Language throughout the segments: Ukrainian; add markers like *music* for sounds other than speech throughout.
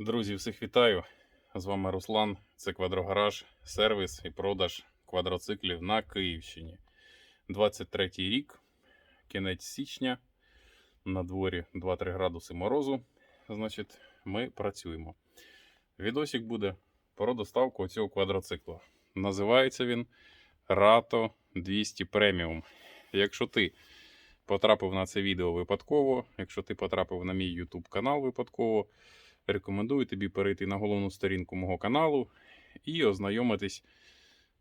Друзі, всіх вітаю! З вами Руслан. Це Квадрогараж, сервіс і продаж квадроциклів на Київщині. 23 рік, кінець січня. На дворі 2-3 градуси морозу. Значить, ми працюємо. Відосик буде про доставку цього квадроцикла. Називається він Rato 200 Premium. Якщо ти потрапив на це відео випадково, якщо ти потрапив на мій YouTube канал випадково, рекомендую тобі перейти на головну сторінку мого каналу і ознайомитись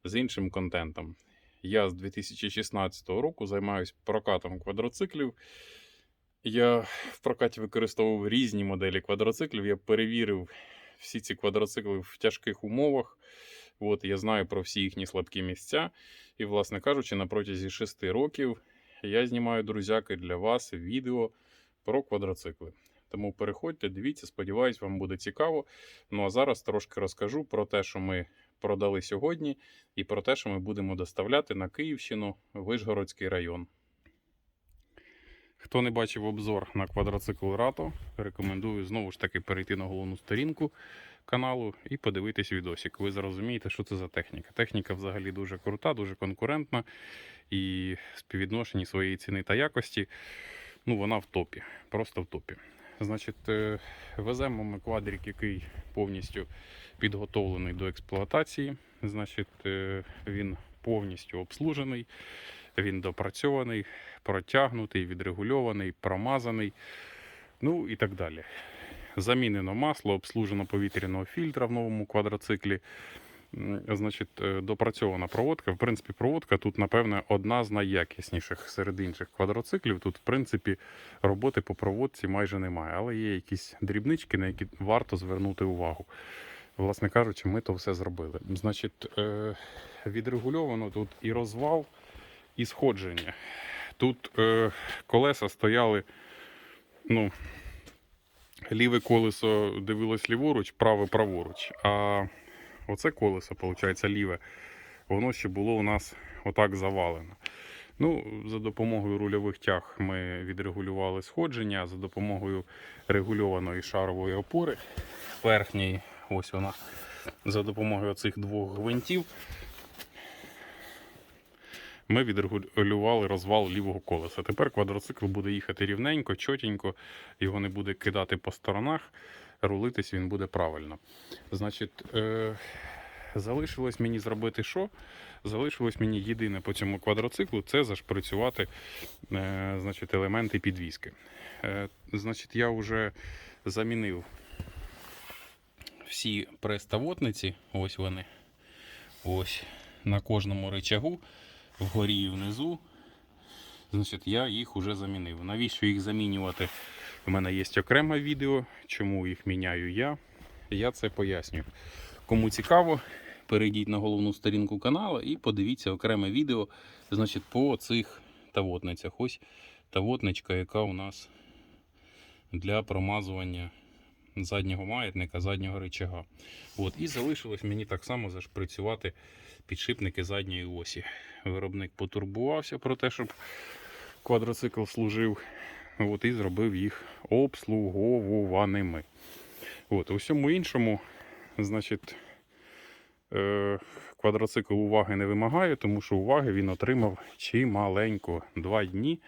з іншим контентом. Я з 2016 року займаюся прокатом квадроциклів. Я в прокаті використовував різні моделі квадроциклів. Я перевірив всі ці квадроцикли в тяжких умовах. От, я знаю про всі їхні слабкі місця. І, власне кажучи, на протязі 6 років я знімаю друзяки для вас відео про квадроцикли. Тому переходьте, дивіться, сподіваюсь, вам буде цікаво. Ну а зараз трошки розкажу про те, що ми продали сьогодні, і про те, що ми будемо доставляти на Київщину, Вишгородський район. Хто не бачив обзор на квадроцикл Рато, рекомендую знову ж таки перейти на головну сторінку каналу і подивитись відосик. Ви зрозумієте, що це за техніка. Техніка взагалі дуже крута, дуже конкурентна і співвідношенні своєї ціни та якості. Ну, вона в топі, просто в топі. Значить, е, веземо ми квадрик, який повністю підготовлений до експлуатації. Значить, е, він повністю обслужений, він допрацьований, протягнутий, відрегульований, промазаний, ну і так далі. Замінено масло, обслужено повітряного фільтра в новому квадроциклі. Значить, е, допрацьована проводка. В принципі, проводка тут, напевне, одна з найякісніших серед інших квадроциклів. Тут, в принципі, роботи по проводці майже немає, але є якісь дрібнички, на які варто звернути увагу. Власне кажучи, ми то все зробили. Значить, е, відрегульовано тут і розвал, і сходження. Тут е, колеса стояли, ну, ліве колесо дивилось ліворуч, праве праворуч. А оце колесо, виходить, ліве, воно ще було у нас отак завалено. Ну, за допомогою рульових тяг ми відрегулювали сходження, за допомогою регульованої шарової опори верхньої, ось вона, за допомогою цих двох гвинтів. Ми відрегулювали розвал лівого колеса. Тепер квадроцикл буде їхати рівненько, чотенько, його не буде кидати по сторонах, рулитись він буде правильно. Значить, е- залишилось мені зробити що? Залишилось мені єдине по цьому квадроциклу це зашприцювати е- значить, елементи підвіски. Е- значить, я вже замінив всі преставотниці, ось вони. Ось на кожному рычагу, вгорі і внизу. Значить, я їх вже замінив. Навіщо їх замінювати? У мене є окреме відео, чому їх міняю я. Я це пояснюю. Кому цікаво, перейдіть на головну сторінку каналу і подивіться окреме відео значить, по цих тавотницях. Ось тавотничка, яка у нас для промазування заднього маятника, заднього рычага. От, і залишилось мені так само зашприцювати підшипники задньої осі. Виробник потурбувався про те, щоб квадроцикл служив. От, і зробив їх обслуговуваними. От, у всьому іншому, значить, е, квадроцикл уваги не вимагає, тому що уваги він отримав чималенько. Два дні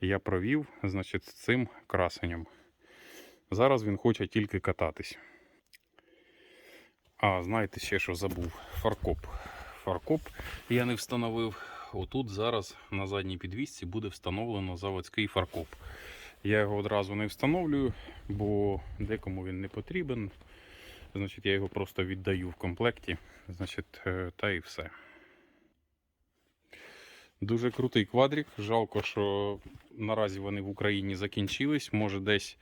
я провів значить, з цим красенням. Зараз він хоче тільки кататись. А, знаєте ще, що забув? Фаркоп. Фаркоп я не встановив. Отут зараз на задній підвісці буде встановлено заводський фаркоп. Я його одразу не встановлюю, бо декому він не потрібен. Значить, я його просто віддаю в комплекті. Значить, е, та і все. Дуже крутий квадрик. Жалко, що наразі вони в Україні закінчились. Може, десь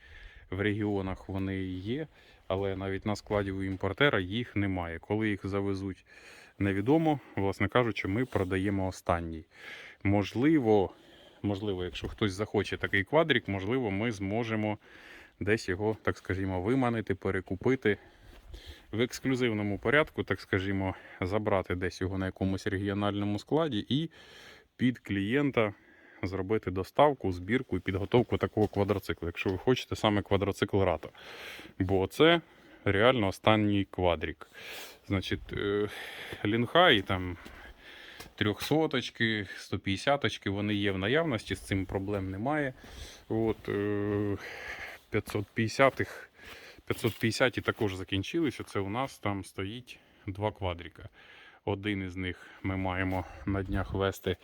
в регіонах вони є, але навіть на складі у імпортера їх немає. Коли їх завезуть, невідомо. Власне кажучи, ми продаємо останній. Можливо, можливо, якщо хтось захоче такий квадрик, можливо, ми зможемо десь його, так скажімо, виманити, перекупити. В ексклюзивному порядку, так скажімо, забрати десь його на якомусь регіональному складі і під клієнта зробити доставку, збірку і підготовку такого квадроциклу, якщо ви хочете саме квадроцикл Рато. Бо це реально останній квадрік. Значить, е, лінхай там трьохсоточки, 150 вони є в наявності, з цим проблем немає. От, е, 550-х 550 також закінчилися. Це у нас там стоїть два квадріка. Один із них ми маємо на днях вести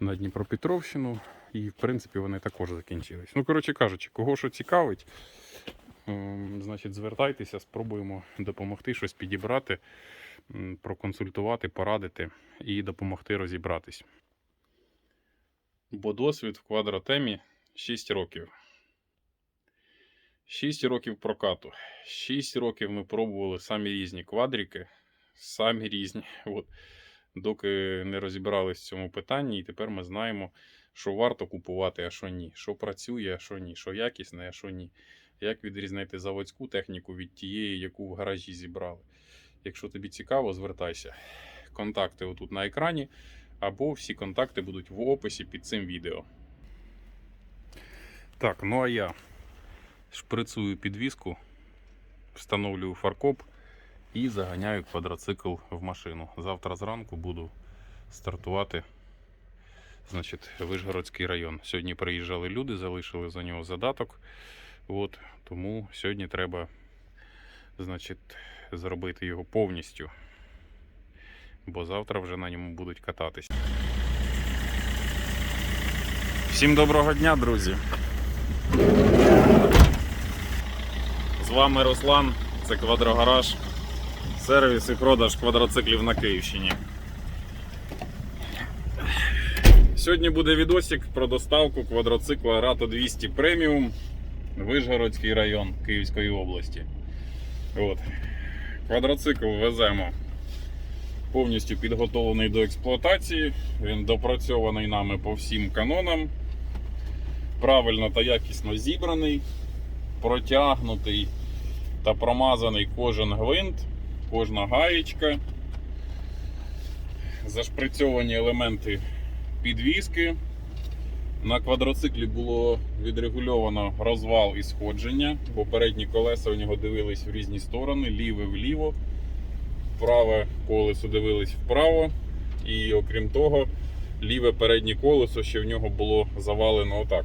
на Дніпропетровщину, і в принципі вони також закінчились. Ну, коротше кажучи, кого що цікавить, значить, звертайтеся, спробуємо допомогти щось підібрати, проконсультувати, порадити і допомогти розібратись. Бо досвід в квадротемі 6 років. 6 років прокату. 6 років ми пробували самі різні квадрики, самі різні. *laughs* От. Доки не розібрались в цьому питанні, і тепер ми знаємо, що варто купувати, а що ні, що працює, а що ні, що якісне, а що ні. Як відрізнити заводську техніку від тієї, яку в гаражі зібрали. Якщо тобі цікаво, звертайся. Контакти отут на екрані, або всі контакти будуть в описі під цим відео. Так, ну а я шприцую підвіску, встановлюю фаркоп і заганяю квадроцикл в машину. Завтра зранку буду стартувати. Значить, Вишгородський район. Сьогодні приїжджали люди, залишили за нього задаток. От, тому сьогодні треба значить, зробити його повністю. Бо завтра вже на ньому будуть кататись. Всім доброго дня, друзі! З вами Руслан, це Квадрогараж, сервіс і продаж квадроциклів на Київщині. Сьогодні буде відосик про доставку квадроцикла Rato 200 Premium Вишгородський район Київської області. От. Квадроцикл веземо повністю підготовлений до експлуатації. Він допрацьований нами по всім канонам. Правильно та якісно зібраний, протягнутий та промазаний кожен гвинт, кожна гаєчка. Зашприцьовані елементи підвіски. На квадроциклі було відрегульовано розвал і сходження. Попередні колеса у нього дивились в різні сторони, ліве вліво, праве колесо дивились вправо. І окрім того, ліве переднє колесо ще в нього було завалено отак.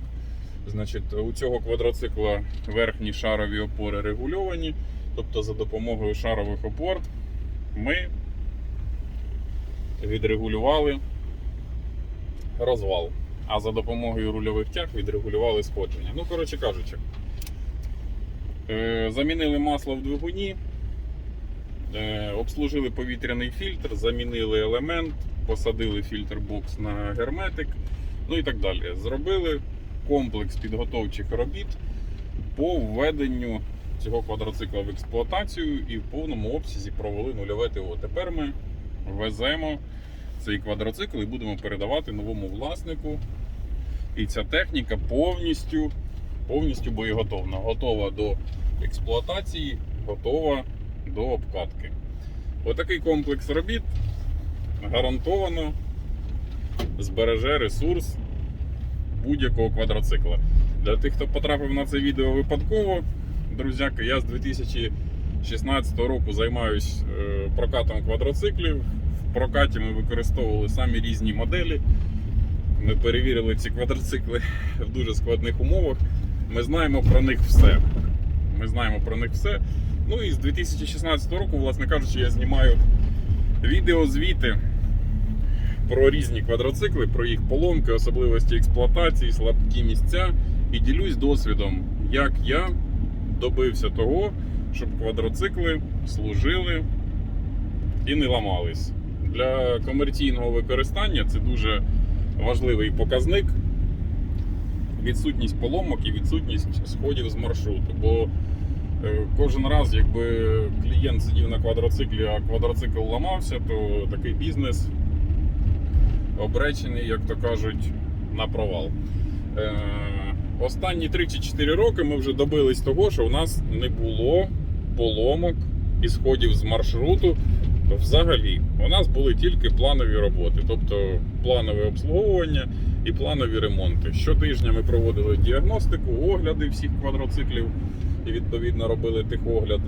Значить, у цього квадроцикла верхні шарові опори регульовані. Тобто за допомогою шарових опор ми відрегулювали розвал. А за допомогою рульових тяг відрегулювали сходження. Ну, коротше кажучи, е, замінили масло в двигуні, е, обслужили повітряний фільтр, замінили елемент, посадили фільтр-бокс на герметик, ну і так далі. Зробили комплекс підготовчих робіт по введенню цього квадроцикла в експлуатацію і в повному обсязі провели нульове ТО. Тепер ми веземо цей квадроцикл і будемо передавати новому власнику. І ця техніка повністю, повністю боєготовна. Готова до експлуатації, готова до обкатки. Отакий комплекс робіт гарантовано збереже ресурс будь-якого квадроцикла. Для тих, хто потрапив на це відео випадково, друзяки, я з 2016 року займаюсь е, прокатом квадроциклів. Прокаті ми використовували самі різні моделі. Ми перевірили ці квадроцикли в дуже складних умовах. Ми знаємо про них все. Ми знаємо про них все. Ну і з 2016 року, власне кажучи, я знімаю відеозвіти про різні квадроцикли, про їх поломки, особливості експлуатації, слабкі місця. І ділюсь досвідом, як я добився того, щоб квадроцикли служили і не ламались. Для комерційного використання це дуже важливий показник. Відсутність поломок і відсутність сходів з маршруту. Бо е, кожен раз, якби клієнт сидів на квадроциклі, а квадроцикл ламався, то такий бізнес обречений, як то кажуть, на провал. Е, Останні 3 чи 4 роки ми вже добились того, що у нас не було поломок і сходів з маршруту. Взагалі, у нас були тільки планові роботи, тобто планове обслуговування і планові ремонти. Щотижня ми проводили діагностику, огляди всіх квадроциклів і відповідно робили техогляд.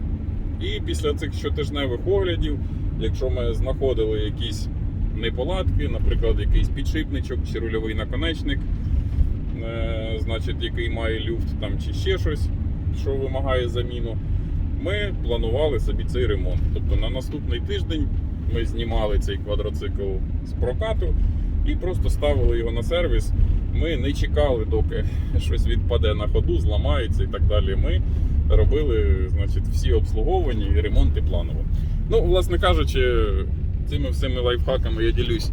І після цих щотижневих оглядів, якщо ми знаходили якісь неполадки, наприклад, якийсь підшипничок чи рульовий наконечник, е, значить, який має люфт там чи ще щось, що вимагає заміну, ми планували собі цей ремонт. Тобто на наступний тиждень ми знімали цей квадроцикл з прокату і просто ставили його на сервіс. Ми не чекали, доки щось відпаде на ходу, зламається і так далі. Ми робили значить, всі обслуговування і ремонти планово. Ну, власне кажучи, цими всіми лайфхаками я ділюсь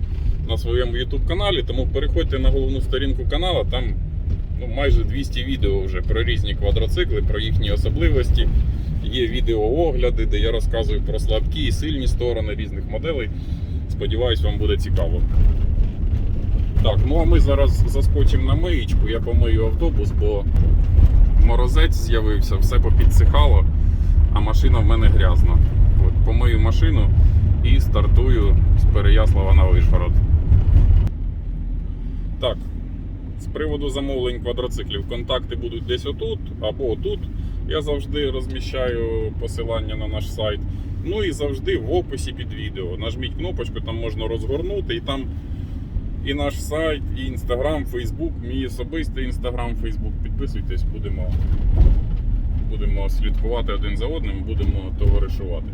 на своєму YouTube каналі, тому переходьте на головну сторінку каналу, там ну, майже 200 відео вже про різні квадроцикли, про їхні особливості. Є відеоогляди, де я розказую про слабкі і сильні сторони різних моделей. Сподіваюсь, вам буде цікаво. Так, ну а ми зараз заскочимо на миєчку, я помию автобус, бо морозець з'явився, все попідсихало, а машина в мене грязна. От, помию машину і стартую з Переяслава на Вишгород. Так, з приводу замовлень квадроциклів, контакти будуть десь отут або отут. Я завжди розміщаю посилання на наш сайт. Ну і завжди в описі під відео. Нажміть кнопочку, там можна розгорнути, і там і наш сайт, і інстаграм, фейсбук, мій особистий інстаграм, фейсбук. Підписуйтесь, будемо, будемо слідкувати один за одним, будемо товаришувати.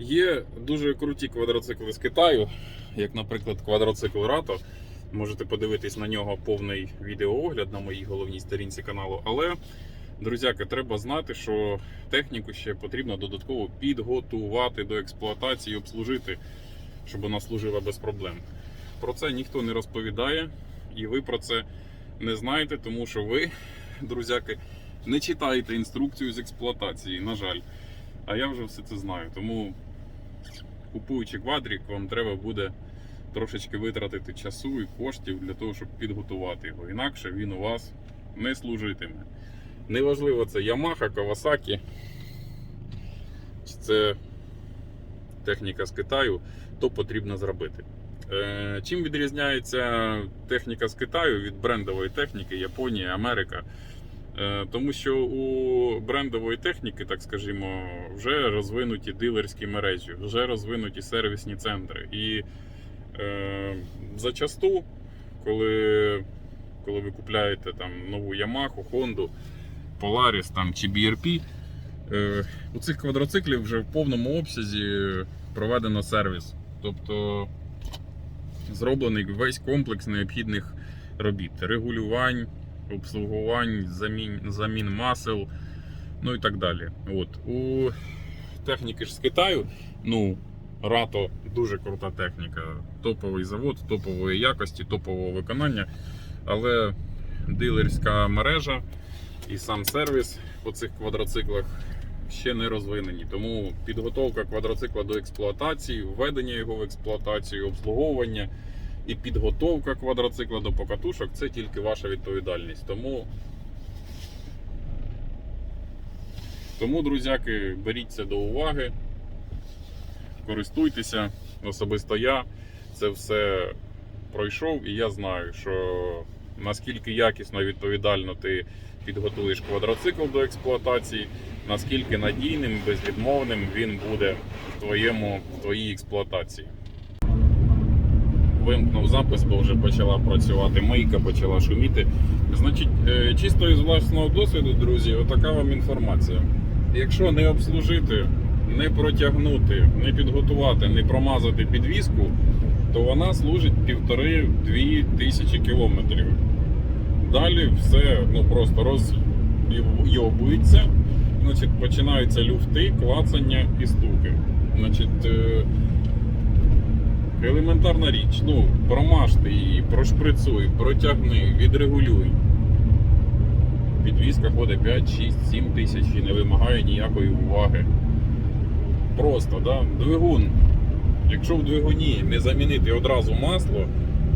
Є дуже круті квадроцикли з Китаю, як, наприклад, квадроцикл Рато. Можете подивитись на нього повний відеоогляд на моїй головній сторінці каналу. Але, друзяки, треба знати, що техніку ще потрібно додатково підготувати до експлуатації, обслужити, щоб вона служила без проблем. Про це ніхто не розповідає, і ви про це не знаєте, тому що ви, друзяки, не читаєте інструкцію з експлуатації, на жаль. А я вже все це знаю. Тому, купуючи квадрік, вам треба буде трошечки витратити часу і коштів для того, щоб підготувати його. Інакше він у вас не служитиме. Неважливо, це Yamaha, Kawasaki, чи це техніка з Китаю, то потрібно зробити. Е, Чим відрізняється техніка з Китаю від брендової техніки Японії, Америка? Е, Тому що у брендової техніки, так скажімо, вже розвинуті дилерські мережі, вже розвинуті сервісні центри. І е, зачасту, коли, коли ви купляєте там нову Yamaha, Honda, Polaris там, чи BRP, е, у цих квадроциклів вже в повному обсязі проведено сервіс. Тобто зроблений весь комплекс необхідних робіт, регулювань, обслугувань, замін, замін масел, ну і так далі. От. У техніки ж з Китаю, ну, Рато дуже крута техніка, топовий завод, топової якості, топового виконання. Але дилерська мережа і сам сервіс по цих квадроциклах ще не розвинені. Тому підготовка квадроцикла до експлуатації, введення його в експлуатацію, обслуговування і підготовка квадроцикла до покатушок це тільки ваша відповідальність. Тому, тому друзяки, беріть це до уваги, користуйтеся. Особисто я це все пройшов, і я знаю, що наскільки якісно і відповідально ти підготуєш квадроцикл до експлуатації, наскільки надійним, безвідмовним він буде в, твоєму, в твоїй експлуатації. Вимкнув запис, бо вже почала працювати мийка, почала шуміти. Значить, е, чисто із власного досвіду, друзі, отака вам інформація. Якщо не обслужити, не протягнути, не підготувати, не промазати підвіску, то вона служить півтори-дві тисячі кілометрів. Далі все ну, просто розйобується. Значить, починаються люфти, клацання і стуки. Значить, е, елементарна річ. Ну, промажте її, прошприцуй, протягни, відрегулюй. Підвізка ходить 5, 6, 7 тисяч і не вимагає ніякої уваги. Просто, да? двигун. Якщо в двигуні не замінити одразу масло,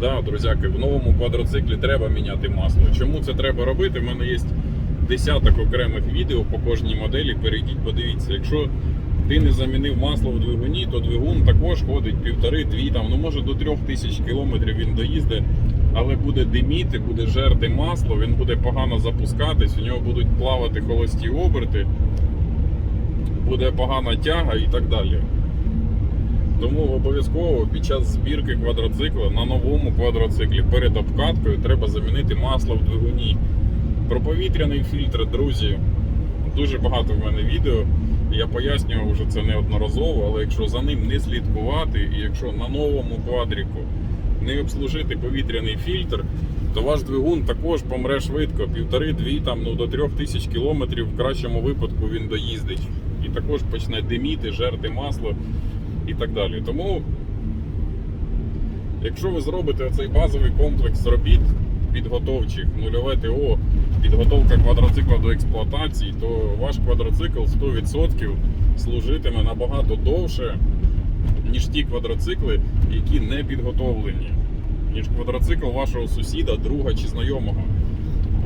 да, друзяки, в новому квадроциклі треба міняти масло. Чому це треба робити? У мене є десяток окремих відео по кожній моделі. Перейдіть, подивіться. Якщо ти не замінив масло в двигуні, то двигун також ходить півтори-дві, там, ну може до трьох тисяч кілометрів він доїздить але буде диміти, буде жерти масло, він буде погано запускатись, у нього будуть плавати холості оберти, буде погана тяга і так далі. Тому обов'язково під час збірки квадроцикла на новому квадроциклі перед обкаткою треба замінити масло в двигуні. Про повітряний фільтр, друзі, дуже багато в мене відео. Я пояснював вже це неодноразово, але якщо за ним не слідкувати, і якщо на новому квадріку не обслужити повітряний фільтр, то ваш двигун також помре швидко. Півтори-дві там ну до трьох тисяч кілометрів в кращому випадку він доїздить. І також почне диміти, жерти масло і так далі. Тому, якщо ви зробите цей базовий комплекс робіт підготовчих, нульове ТО, підготовка квадроцикла до експлуатації, то ваш квадроцикл 100% служитиме набагато довше, ніж ті квадроцикли, які не підготовлені, ніж квадроцикл вашого сусіда, друга чи знайомого.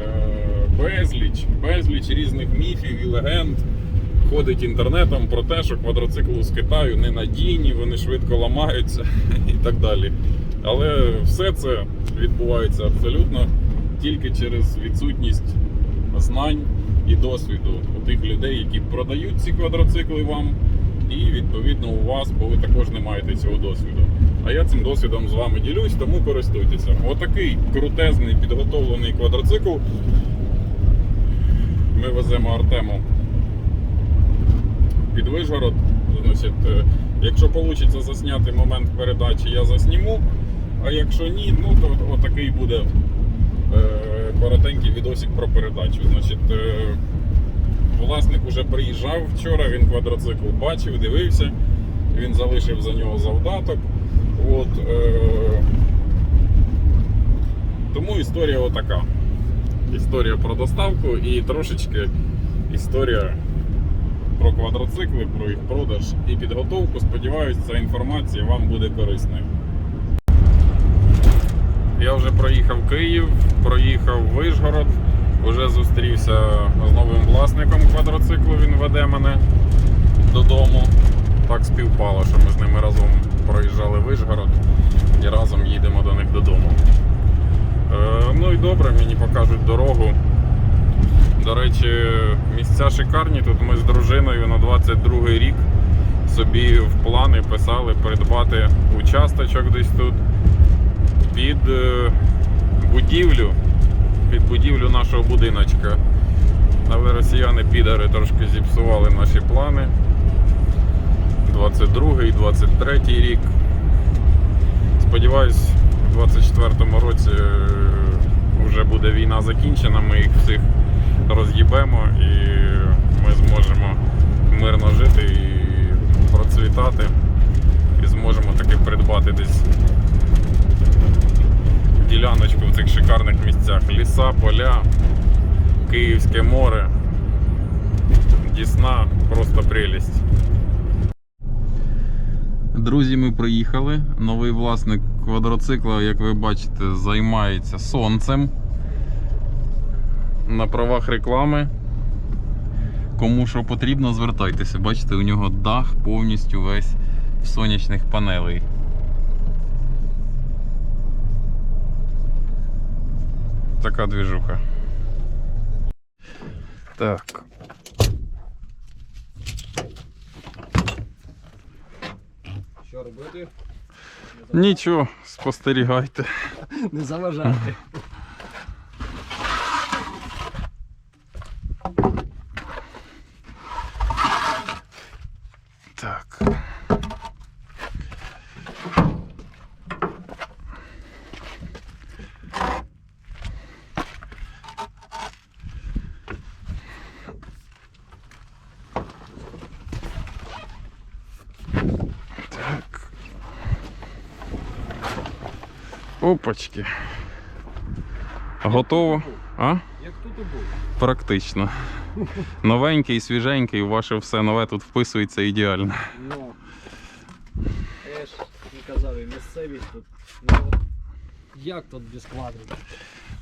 Е, Безліч, безліч різних міфів і легенд ходить інтернетом про те, що квадроцикли з Китаю ненадійні, вони швидко ламаються *laughs* і так далі. Але все це відбувається абсолютно тільки через відсутність знань і досвіду у тих людей, які продають ці квадроцикли вам, і відповідно у вас, бо ви також не маєте цього досвіду. А я цим досвідом з вами ділюсь, тому користуйтеся. Отакий крутезний підготовлений квадроцикл. Ми веземо Артему під Вишгород. Значить, е, якщо вийде засняти момент передачі, я засніму. А якщо ні, ну то отакий буде е, коротенький відосик про передачу. Значить, е, власник уже приїжджав вчора, він квадроцикл бачив, дивився, він залишив за нього завдаток. От, е, тому історія отака. Історія про доставку і трошечки історія про квадроцикли, про їх продаж і підготовку. Сподіваюсь, ця інформація вам буде корисною. Я вже проїхав Київ, проїхав Вишгород, вже зустрівся з новим власником квадроциклу. Він веде мене додому. Так співпало, що ми з ними разом проїжджали Вишгород і разом їдемо до них додому. Е, ну і добре, мені покажуть дорогу. До речі, місця шикарні. Тут ми з дружиною на 22-й рік собі в плани писали придбати участочок десь тут під е, будівлю, під будівлю нашого будиночка. Але росіяни підари трошки зіпсували наші плани. 22 й 23 рік. Сподіваюсь, у 24-му році е, вже буде війна закінчена, ми їх всіх роз'їбемо і ми зможемо мирно жити і процвітати. І зможемо таки придбати десь діляночку в цих шикарних місцях. Ліса, поля, Київське море. Дісна просто прелість. Друзі, ми приїхали. Новий власник квадроцикла, як ви бачите, займається сонцем на правах реклами. Кому що потрібно, звертайтеся. Бачите, у нього дах повністю весь в сонячних панелей. Така двіжуха. Так. Що робити? Нічого, спостерігайте. Не заважати. Опачки. Готово? А? Як тут і було. Практично. Новенький, свіженький, ваше все нове тут вписується ідеально. Ну. Я ж і казав, і місцевість тут. Ну, як тут без квадрів?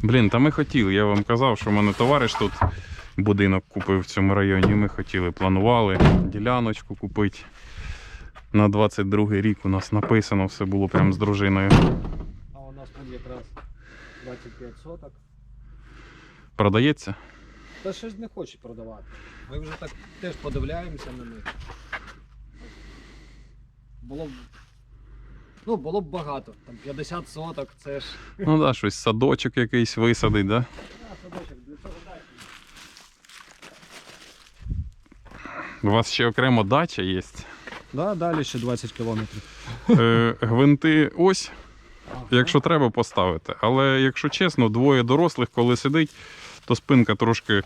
Блін, та ми хотіли. Я вам казав, що в мене товариш тут будинок купив в цьому районі. Ми хотіли, планували діляночку купити. На 22 рік у нас написано, все було прям з дружиною. Якраз 25 соток. Продається? Та щось не хоче продавати. Ми вже так теж подивляємося на них. Було б. Ну, було б багато. Там 50 соток, це ж. Ну так, да, щось садочок якийсь висадить, да? Садочок, для цього дачі. У вас ще окремо дача є. Да, далі ще 20 кілометрів. Е, гвинти ось, якщо треба, поставити. Але якщо чесно, двоє дорослих, коли сидить, то спинка трошки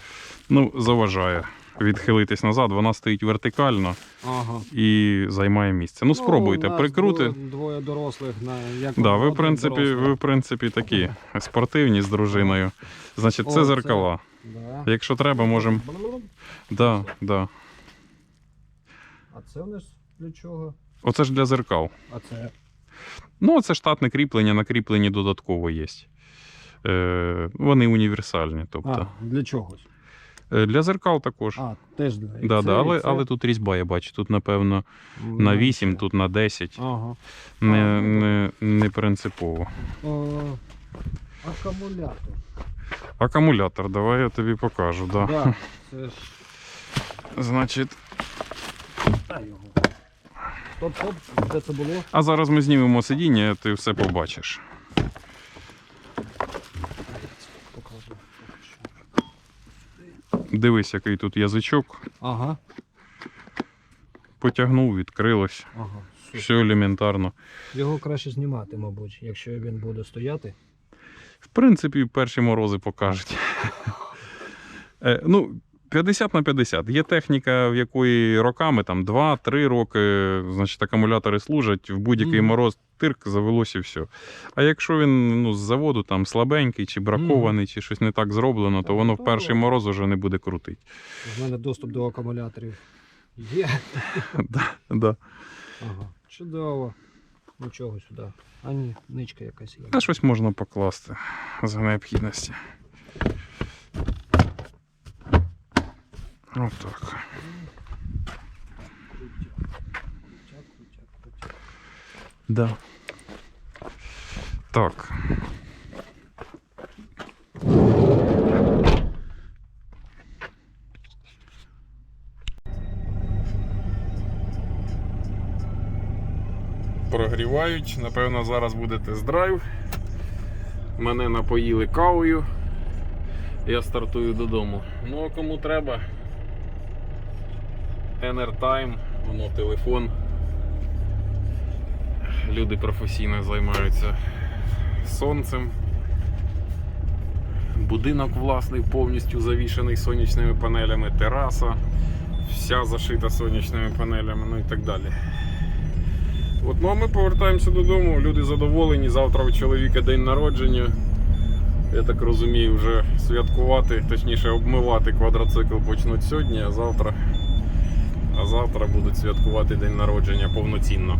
ну, заважає відхилитись назад. Вона стоїть вертикально Ага. і займає місце. Ну, спробуйте, у нас прикрути. Двоє, дорослих на як Да, ви, в принципі, ви, в принципі, такі спортивні з дружиною. Значить, О, це це- зеркала. Да. Якщо треба, можемо. Да, да. А це в нас для чого? Оце ж для зеркал. А це. Ну, це штатне кріплення, на кріпленні додатково є. Е, вони універсальні. Тобто. А, для чогось. Е, Для зеркал також. А, теж для. да, це, да, але, це. але тут різьба, я бачу. Тут, напевно, Ну, на 8, це. тут на 10. Ага. Не, А, ну, не, не принципово. О, акумулятор. Акумулятор, давай я тобі покажу. Да. Да, це ж. *laughs* Значить, Та його. Стоп, де це було? а зараз ми знімемо сидіння, ти все побачиш. Покажу. Дивись, який тут язичок. Ага, Потягнув, відкрилось. ага. супер. Все елементарно. Його краще знімати, мабуть, якщо він буде стояти. В принципі, перші морози покажуть. Е, ну, 50 на 50. Є техніка, в якої роками, там 2-3 роки, значить, акумулятори служать, в будь-який Мгм. мороз тирк завелось і все. А якщо він ну, з заводу там слабенький, чи бракований, чи щось не так зроблено, то воно в перший мороз уже не буде крутити. У мене доступ до акумуляторів є. *laughs* да, да. Ага. Чудово. Нічого сюди. А ні, ничка якась є. Та щось можна покласти за необхідності. Крутяк, крутяк. Да. Так. Прогрівають, напевно, зараз буде тест-драйв. Мене напоїли кавою. Я стартую додому. Ну, а кому треба. Enertime, воно телефон люди професійно займаються сонцем. Будинок власний повністю завішений сонячними панелями, тераса, вся зашита сонячними панелями, ну і так далі. От, ну а ми повертаємося додому, люди задоволені. Завтра у чоловіка день народження. Я так розумію, вже святкувати, точніше обмивати квадроцикл почнуть сьогодні, а завтра, а завтра будуть святкувати день народження повноцінно.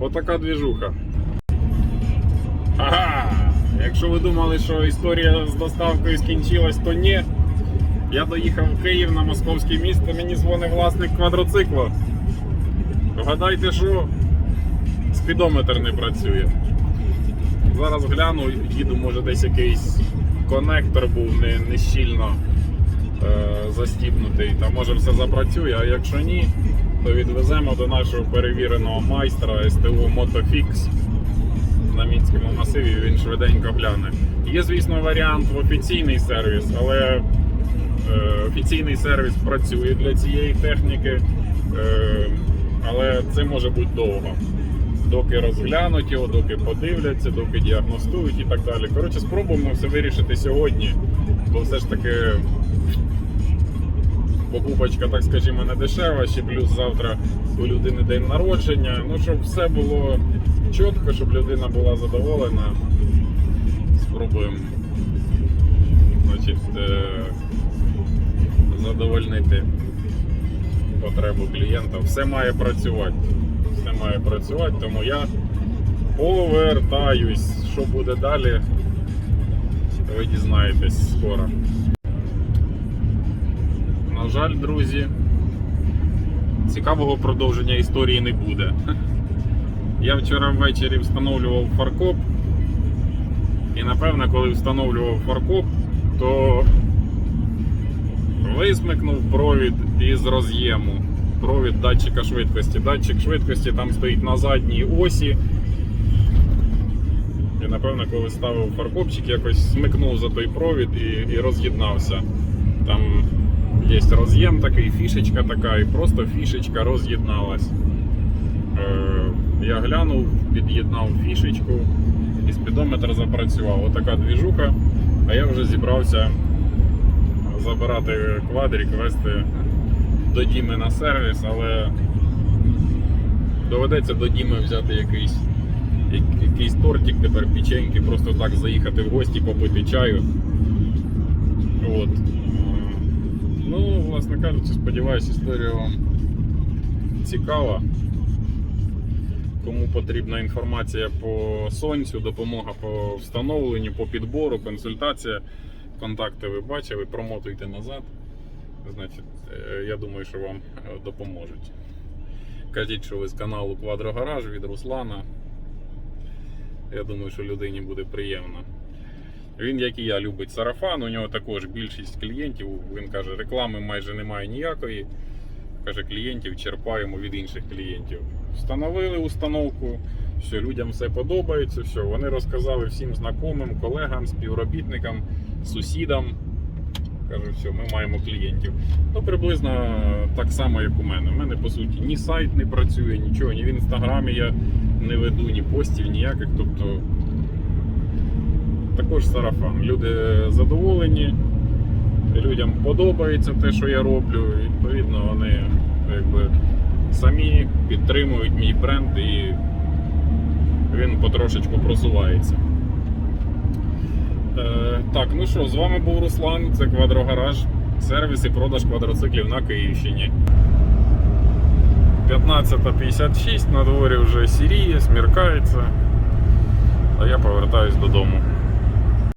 Отака двіжуха. Ага! Якщо ви думали, що історія з доставкою скінчилась, то ні. Я доїхав в Київ на московське місто, мені дзвонить власник квадроцикла. Вгадайте, що спідометр не працює. Зараз гляну, їду, може десь якийсь конектор був не, не застібнутий, та може все запрацює, а якщо ні, то відвеземо до нашого перевіреного майстра СТО Мотофікс на мінському масиві. Він швиденько гляне. Є, звісно, варіант в офіційний сервіс, але е, офіційний сервіс працює для цієї техніки, е, але це може бути довго. Доки розглянуть його, доки подивляться, доки діагностують і так далі. Коротше, спробуємо все вирішити сьогодні, бо все ж таки покупочка, так скажімо, не дешева, ще плюс завтра у людини день народження. Ну, щоб все було чітко, щоб людина була задоволена. Спробуємо значить, е, задовольнити потребу клієнта. Все має працювати. Все має працювати, тому я повертаюсь. Що буде далі, ви дізнаєтесь скоро. На жаль, друзі, цікавого продовження історії не буде. Я вчора ввечері встановлював фаркоп. І напевно, коли встановлював фаркоп, то висмикнув провід із роз'єму. Провід датчика швидкості. Датчик швидкості там стоїть на задній осі. І напевно, коли ставив фаркопчик, якось смикнув за той провід і, і роз'єднався. Там є роз'єм такий, фішечка така, і просто фішечка роз'єдналась. Е, я глянув, під'єднав фішечку, і спідометр запрацював. Отака двіжуха, а я вже зібрався забирати квадрик, вести до Діми на сервіс, але доведеться до Діми взяти якийсь, якийсь тортик, тепер печеньки, просто так заїхати в гості, попити чаю. От. Власне кажучи, сподіваюся, історія вам цікава. Кому потрібна інформація по сонцю, допомога по встановленню, по підбору, консультація. Контакти ви бачили, промотуйте назад. Значить, е, я думаю, що вам е, допоможуть. Кажіть, що ви з каналу Квадрогараж від Руслана. Я думаю, що людині буде приємно. Він, як і я, любить сарафан. У нього також більшість клієнтів. Він каже, реклами майже немає ніякої. Каже, клієнтів черпаємо від інших клієнтів. Встановили установку, все, людям все подобається, все. Вони розказали всім знайомим, колегам, співробітникам, сусідам. Каже, все, ми маємо клієнтів. Ну, приблизно так само, як у мене. У мене, по суті, ні сайт не працює, нічого, ні в інстаграмі я не веду, ні постів, ніяких. Тобто також сарафан. Люди задоволені, людям подобається те, що я роблю. І, Відповідно, вони якби самі підтримують мій бренд і він потрошечку просувається. Е, так, ну що, з вами був Руслан, це Квадрогараж, сервіс і продаж квадроциклів на Київщині. 15.56, на дворі вже сіріє, сміркається, а я повертаюсь додому.